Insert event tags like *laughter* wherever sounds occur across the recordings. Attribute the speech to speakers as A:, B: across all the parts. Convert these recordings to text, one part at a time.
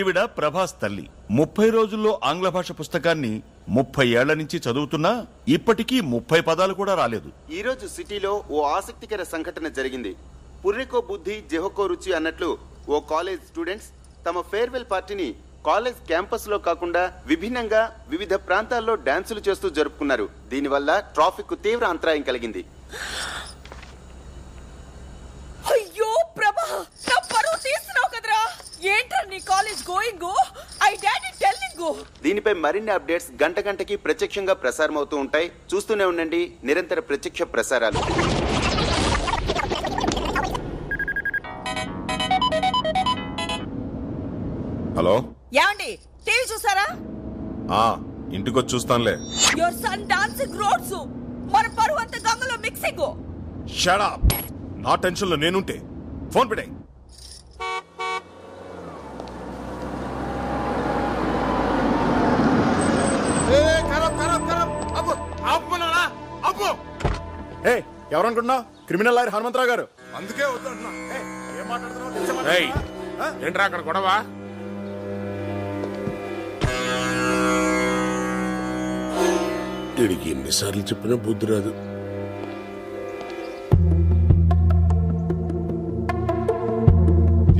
A: ఈవిడ ప్రభాస్ తల్లి. ముప్పై రోజుల్లో ఆంగ్ల భాష పుస్తకాన్ని ముప్పై ఏళ్ళ నుంచి చదువుతున్నా ఇప్పటికీ ముప్పై పదాలు కూడా రాలేదు.
B: ఈ రోజు సిటీలో ఓ ఆసక్తికర సంఘటన జరిగింది. పుర్రెకో బుద్ధి జెహకో రుచి అన్నట్లు ఓ కాలేజ్ స్టూడెంట్స్ తమ ఫేర్వెల్ పార్టీని కాలేజ్ క్యాంపస్లో కాకుండా విభిన్నంగా వివిధ ప్రాంతాల్లో డాన్సులు చేస్తూ జరుపుకున్నారు. దీనివల్ల ట్రాఫిక్కు తీవ్ర అంతరాయం కలిగింది
C: అయ్యో ప్రభా నా పరువు తీస్తున్నావు కదరా college going I daddy telling
B: దీనిపై మరిన్ని అప్డేట్స్ గంట గంటకి ప్రత్యక్షంగా ప్రసారం అవుతూ ఉంటాయి. చూస్తూనే ఉండండి. నిరంతర ప్రత్యక్ష ప్రసారాలు.
D: హలో?
C: ఏమండి? టీవీ చూసారా?
D: ఆ ఇంటికొచ్చి చూస్తానులే.
C: యువర్ సన్ డాన్సింగ్ రోడ్స్ మన పరువు అంతా గంగలో మిక్సింగ్
D: షడా నా టెన్షన్లో నేనుంటే. ఫోన్ పెట్టాయి. ఏ ఎవరనుకుంటున్నావు క్రిమినల్ లాయర్ హనుమంతరావు గారు. అందుకే వద్దంటున్నా. ఏం మాట్లాడుతున్నావో.
E: ఏంట్రా అక్కడ గొడవ?
F: వీడికి ఎన్నిసార్లు చెప్పినా బుద్ధి రాదు.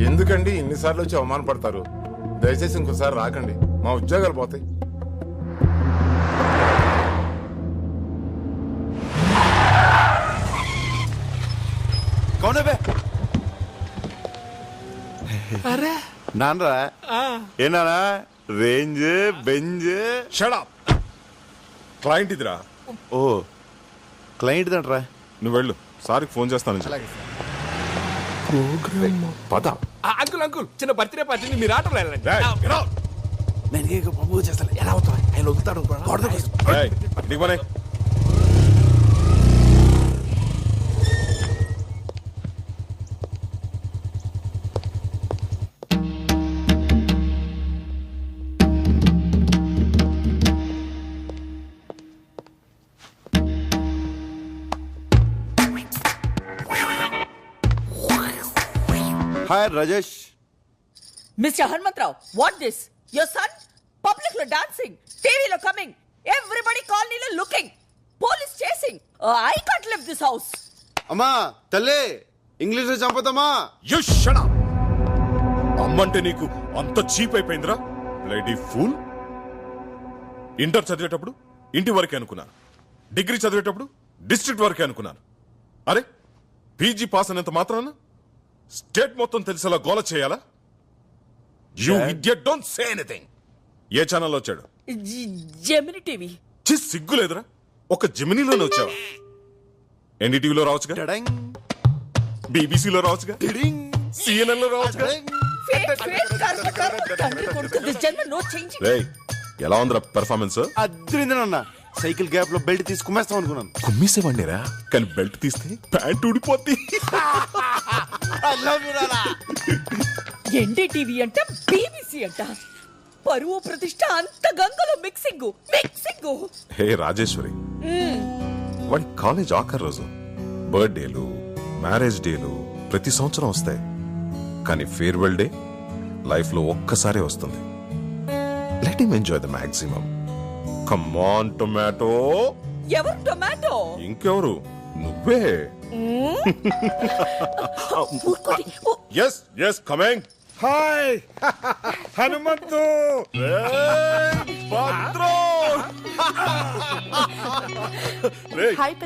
E: ఎందుకండి ఇన్నిసార్లు వచ్చి అవమానపడతారు? దయచేసి ఇంకోసారి రాకండి. మా ఉద్యోగాలు పోతాయి.
A: కౌనబే నాన్నరా ఏనానా? Range Benz.
D: షడా క్లయింట్ ఇదిరా.
A: ఓ క్లయింట్ దంట్రా.
D: నువ్వు వెళ్ళు. సార్కి ఫోన్ చేస్తాను పద.
G: అంకుల్ అంకుల్ చిన్న బర్త్డే పార్టీని మీరు ఆటోలో వెళ్ళండి. నేను ఏ పంపు చేస్తాను ఎలా అవుతా ఆయన వదులుతాడు
D: నీకు
A: hi Rajesh
C: mister Hanumantharao what this your son పబ్లిక్లో డాన్సింగ్ టీవీలో కమింగ్ ఎవ్రీబడి కాలనీలో looking police chasing I can't live this house
B: అమ్మా తల్లి
D: ఇంగ్లీష్లో shut up. అమ్మంటే నీకు అంత చీప్ అయిపోయిందిరా. లేడీ ఫూల్ ఇంటర్ చదివేటప్పుడు ఇంటి వరకే అనుకున్నాను. డిగ్రీ చదివేటప్పుడు డిస్ట్రిక్ట్ వరకే అనుకున్నాను. అరే పీజీ పాస్ అయినంత మాత్రాన స్టేట్ మొత్తం తెలిసేలా గోల చేయాలా you idiot don't say anything ఏ ఛానల్లో వచ్చాడు
C: జెమిని టీవీ
D: చి సిగ్గు లేదురా ఒక జమినీలోనే వచ్చావా ఎన్డీటీవీలో రావచ్చుగా బీబీసీలో రావచ్చుగా సిఎన్ఎన్లో రావచ్చుగా ఎలా ఉందిరా పెర్ఫార్మెన్స్
A: అద్దరిందనన్న సైకిల్ గ్యాప్లో బెల్ట్ తీసి కుమ్మేస్తాం అనుకున్నాను.
D: కుమ్మేసేవాడినిరా? కానీ బెల్ట్ తీస్తే ప్యాంట్ ఊడిపోద్ది.
C: ఎన్డీటీవీ అంట బీబీసీ అంట. పరువు ప్రతిష్ట అంత గంగలో మిక్సింగ్ మిక్సింగ్.
D: హే రాజేశ్వరి. వాడి కాలేజ్ ఆఖరి రోజు. బర్త్డేలు మ్యారేజ్ డేలు ప్రతి సంవత్సరం వస్తాయి. కానీ ఫేర్వెల్ డే లైఫ్లో ఒక్కసారే వస్తుంది. Let him enjoy the maximum come on tomato
C: ఎవరు టొమాటో?
D: ఇంకెవరు? నువ్వే. Yes yes coming hi Hanumanthu. *laughs*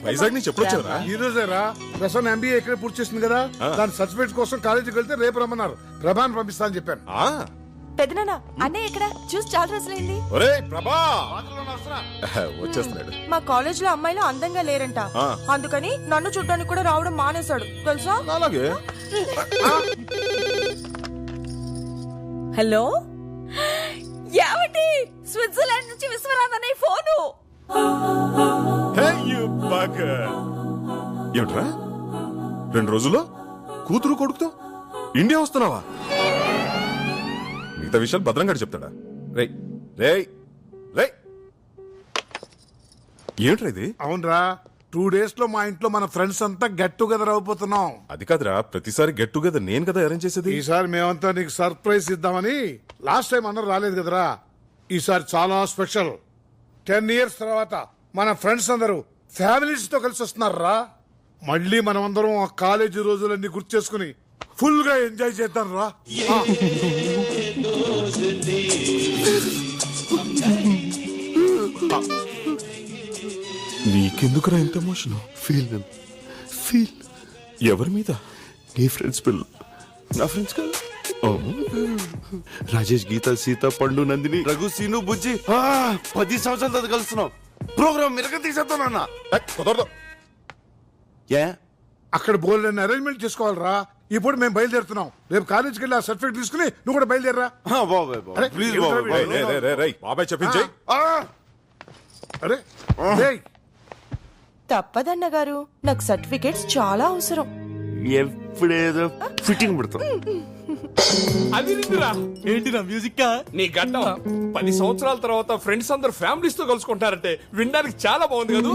D: Vizag నుంచి ఎప్పుడు వచ్చారా
H: ఈ రోజేరా ప్రసన్న ఎంబీఏ ఇక్కడ పూర్తి చేసింది కదా? దాని సర్టిఫికేట్ కోసం కాలేజీకి వెళ్తే రేపు రమ్మన్నారు. ప్రభాన్ పంపిస్తా అని చెప్పాను.
D: ఆ,
I: పెదనాన్న అన్నయ్య ఎక్కడ? చూసి చాలా రోజులైంది.
D: ఒరేయ్ ప్రభా! వచ్చేస్తున్నాడు.
I: మా కాలేజ్లో అమ్మాయిలు అందంగా లేరంట. అందుకని నన్ను చూడ్డానికి కూడా రావడం మానేశాడు. తెలుసా?
D: అలాగే.
C: హలో? ఏమండి? స్విట్జర్లాండ్ నుంచి విశ్వనాథ్ అనే ఫోను.
D: ఏమిట్రా? రెండు రోజుల్లో? కూతురు కొడుకుతో? ఇండియా వస్తున్నావా? మిగతా విషయాలు భద్రంగా చెప్తాడా? రే రే రే ఏమిట్రా ఇది?
H: అవునరా టూ డేస్లో మా ఇంట్లో మన ఫ్రెండ్స్ అంతా గెట్ టుగెదర్ అయిపోతున్నాం.
D: అది కాదురా ప్రతిసారి గెట్ టుగెదర్ నేను కదా అరేంజ్ చేసేది?
H: ఈసారి మేమంతా నీకు సర్ప్రైజ్ ఇద్దామని లాస్ట్ టైం అందరూ రాలేదు కదరా. ఈసారి చాలా స్పెషల్. టెన్ ఇయర్స్ తర్వాత మన ఫ్రెండ్స్ అందరూ ఫ్యామిలీస్తో కలిసి వస్తున్నారా? మళ్ళీ మనం అందరం ఆ కాలేజీ రోజులన్నీ గుర్తు చేసుకుని ఫుల్గా ఎంజాయ్ చేద్దాం రా *laughs*
D: నీకెందుకురా ఇంత ఎమోషన్
F: ఫీల్ ఫీల్.
D: ఎవరి మీద?
F: నీ ఫ్రెండ్స్ పిల్లలు నా ఫ్రెండ్స్ కాదు. రాజేష్ గీత సీత పండు నందిని రఘు సీను బుజ్జి. ఆ, పది సంవత్సరాల తర్వాత కలుస్తున్నాం. ప్రోగ్రామ్ మిరగ తీసేస్తానన్న
D: కుదరదు.
F: ఏ?
H: అక్కడ బోల్డ్ అరేంజ్మెంట్ చేసుకోవాలరా. ఇప్పుడు మేము బయలుదేరుతున్నాం. రేపు కాలేజీకి వెళ్ళి ఆ సర్టిఫికేట్ తీసుకుని నువ్వు కూడా బయలుదేరరా.
F: ఆ, బాబాయ్ బాబాయ్.
D: చెప్పించాయి
F: ఆ,
H: అరే ఏయ్,
I: తప్పదన్న గారు నాకు సర్టిఫికేట్స్ చాలా అవసరం.
F: ఎప్పుడేదో ఫిట్టింగ్ పెడతాం.
J: ఏంటి నా మ్యూజిక్
G: నీ గడ్డం. పది సంవత్సరాల తర్వాత ఫ్రెండ్స్ అందరు ఫ్యామిలీస్తో కలుసుకుంటారంటే వినడానికి చాలా బాగుంది కదా?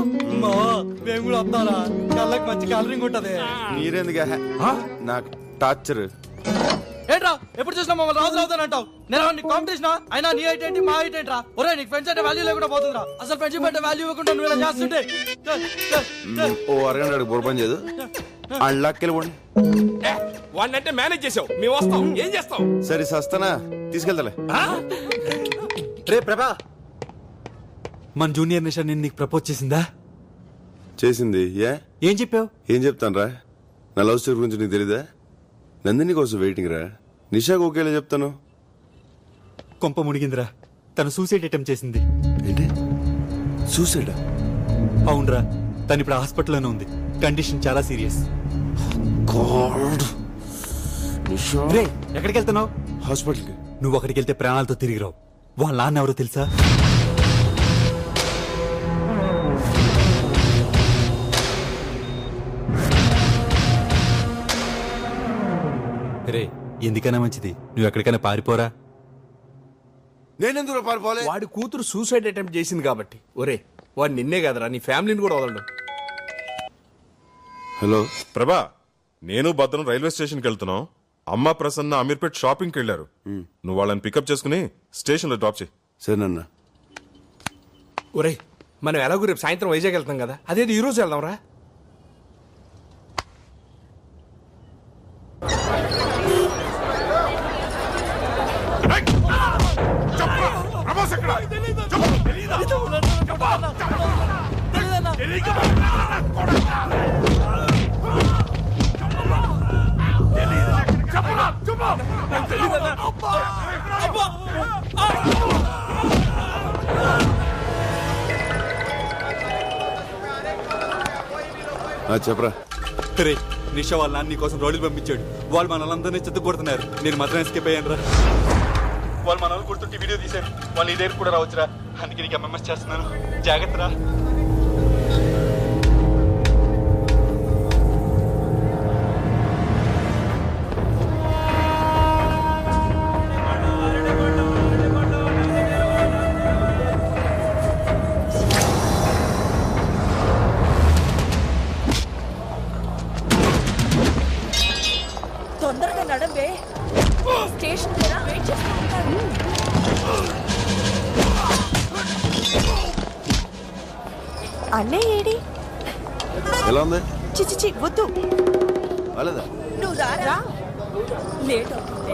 J: మేము కూడా వస్తారా? కళ్ళకి మంచి కలరింగ్ ఉంటది.
F: మీరెందుగా నాకు టార్చర్.
J: ఏంట్రా? ఎప్పుడు చూసినా మమ్మల్ని రాజు అవుతానంటావు నేను? నీ కాంపిటీషన్ అయినా నీ హైట్ ఏంటి? మా హైట్ ఏంట్రా? ఒరే నీకు ఫ్రెండ్స్ అంటే వాల్యూ లేకుండా పోతుందిరా. అసలు ఫ్రెండ్షిప్ అంటే వాల్యూ ఇవ్వకుండా నువ్వు ఇలా చేస్తుంటే.
F: ఓ అరగంట బుర్రపని చేయదు. *laughs* అళ్ళకెళ్ళి పోండి
G: వాడిని అంటే మేనేజ్ చేసావు. మేము వస్తాం. ఏం చేస్తాం
F: సరే సస్తానా తీసుకెళ్తాలే.
J: రే ప్రభా. మన జూనియర్ నిషా నేను నీకు ప్రపోజ్ చేసిందా?
F: చేసింది ఏ?
J: ఏం చెప్పావు?
F: ఏం చెప్తాను రా నా లవ్ స్టోరీ గురించి నీకు తెలీదా? నందిని కోసం వెయిటింగ్ రా. నిషాకు ఒకేలా చెప్తాను?
J: కొంప మునిగిందిరా. తను సూసైడ్ అటెంప్ట్ చేసింది.
F: ఏంటి? సూసైడా
J: అవునరా. తను ఇప్పుడు హాస్పిటల్లోనే ఉంది. కండిషన్ చాలా సీరియస్. రే ఎక్కడికి వెళ్తున్నావు
F: హాస్పిటల్కి.
J: నువ్వు అక్కడికి వెళ్తే ప్రాణాలతో తిరిగి రావు. వాళ్ళ నాన్న ఎవరో తెలుసా? ఎందుకైనా మంచిది. నువ్వు ఎక్కడికైనా పారిపోరా.
F: నేనెందుకు పారిపోలే
G: వాడి కూతురు సూసైడ్ అటెంప్ట్ చేసింది కాబట్టి. ఒరే వాడు నిన్నే కదరా నీ ఫ్యామిలీని కూడా వదలడు.
F: హలో.
D: ప్రభా నేను భద్రం రైల్వే స్టేషన్కి వెళ్తున్నాం. అమ్మ ప్రసన్న అమీర్పేట్ షాపింగ్కి వెళ్ళారు. నువ్వు వాళ్ళని పికప్ చేసుకుని స్టేషన్లో డ్రాప్ చేయి.
F: సరేనన్నా
G: ఒరే మనం ఎలాగో రేపు సాయంత్రం వైజాగ్ వెళ్తాం కదా. అదేది ఈ రోజు వెళ్దాం రా
F: చెప్పరా.
J: రే నిషా వాళ్ళ నాన్న కోసం రోడ్లు పంపించాడు. వాళ్ళు మనల్ని చెత్త కొడుతున్నారు నేను మాత్రం ఎస్కేప్ అయ్యాను రా వాళ్ళు మన వాళ్ళు కుడుతుంటే వీడియో తీశారు. వాళ్ళు ఈ దగ్గర కూడా రావచ్చురా. అందుకే నీకు ఎంఎంఎస్ చేస్తున్నాను. జాగ్రత్త
I: అన్నయ్య ఏడి?
F: ఎలా ఉంది?
I: చిచిచి వద్దు.
F: బాలేదా
C: నువ్వు రారా? లేట్ అవుతుంది.